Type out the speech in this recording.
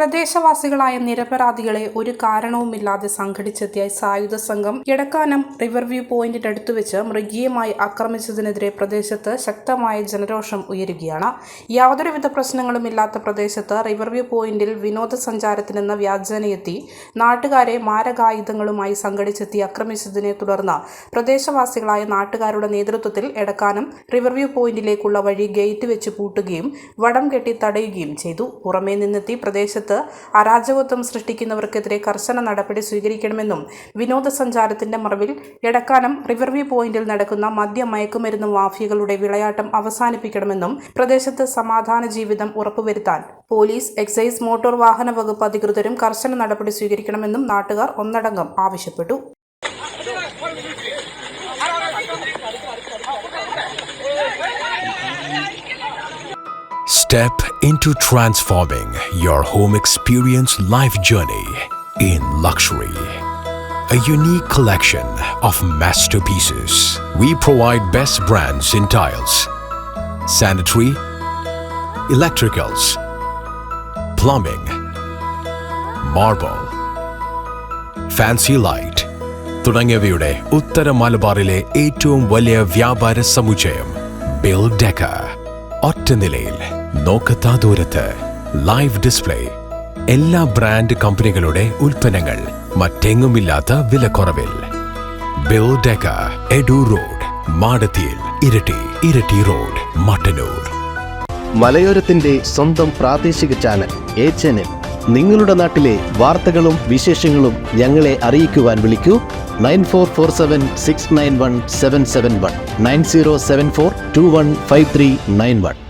പ്രദേശവാസികളായ നിരപരാധികളെ ഒരു കാരണവുമില്ലാതെ സംഘടിച്ചെത്തിയ സായുധ സംഘം എടക്കാനം റിവർവ്യൂ പോയിന്റിന്റെ അടുത്ത് വെച്ച് മൃഗീയമായി ആക്രമിച്ചതിനെതിരെ പ്രദേശത്ത് ശക്തമായ ജനരോഷം ഉയരുകയാണ്. യാതൊരുവിധ പ്രശ്നങ്ങളുമില്ലാത്ത പ്രദേശത്ത് റിവർവ്യൂ പോയിന്റിൽ വിനോദസഞ്ചാരത്തിനെന്ന വ്യാജനയെത്തി നാട്ടുകാരെ മാരകായുധങ്ങളുമായി സംഘടിച്ചെത്തി ആക്രമിച്ചതിനെ തുടർന്ന് പ്രദേശവാസികളായ നാട്ടുകാരുടെ നേതൃത്വത്തിൽ എടക്കാനം റിവർവ്യൂ പോയിന്റിലേക്കുള്ള വഴി ഗേറ്റ് വെച്ച് പൂട്ടുകയും വടം കെട്ടി തടയുകയും ചെയ്തു. പുറമേ നിന്നെത്തി പ്രദേശത്ത് അരാജകത്വം സൃഷ്ടിക്കുന്നവർക്കെതിരെ കർശന നടപടി സ്വീകരിക്കണമെന്നും വിനോദസഞ്ചാരത്തിന്റെ മറവിൽ എടക്കാനം റിവർവ്യൂ പോയിന്റിൽ നടക്കുന്ന മദ്യ മയക്കുമരുന്ന് മാഫിയകളുടെ വിളയാട്ടം അവസാനിപ്പിക്കണമെന്നും പ്രദേശത്ത് സമാധാന ജീവിതം ഉറപ്പുവരുത്താൻ പോലീസ് എക്സൈസ് മോട്ടോർ വാഹന വകുപ്പ് അധികൃതരും കർശന നടപടി സ്വീകരിക്കണമെന്നും നാട്ടുകാർ ഒന്നടങ്കം ആവശ്യപ്പെട്ടു. Step into transforming your home experience life journey in luxury. A unique collection of masterpieces. We provide best brands in tiles, sanitary, electricals, plumbing, marble, fancy light തുടങ്ങിയവയുടെ ഉത്തര മലബാറിലെ ഏറ്റവും വലിയ വ്യാപാര സമുച്ചയം ബിൽ ഡെക്ക ഒറ്റ നിലയിൽ നോക്കത്താ ദൂരത്ത് ലൈവ് ഡിസ്പ്ലേ എല്ലാ ബ്രാൻഡ് കമ്പനികളുടെ ഉൽപ്പന്നങ്ങൾ മറ്റെങ്ങുമില്ലാത്ത വിലക്കുറവിൽ. കുറവിൽ ഡെക്ക എഡു റോഡ് മാടത്തിയിൽ ഇരട്ടി ഇരട്ടി റോഡ് മട്ടന്നൂർ മലയോരത്തിന്റെ സ്വന്തം പ്രാദേശിക ചാനൽ എ ചാനൽ നിങ്ങളുടെ നാട്ടിലെ വാർത്തകളും വിശേഷങ്ങളും ഞങ്ങളെ അറിയിക്കുവാൻ വിളിക്കൂ. Nine four four seven six nine one seven seven one. Nine zero seven four two one five three nine one.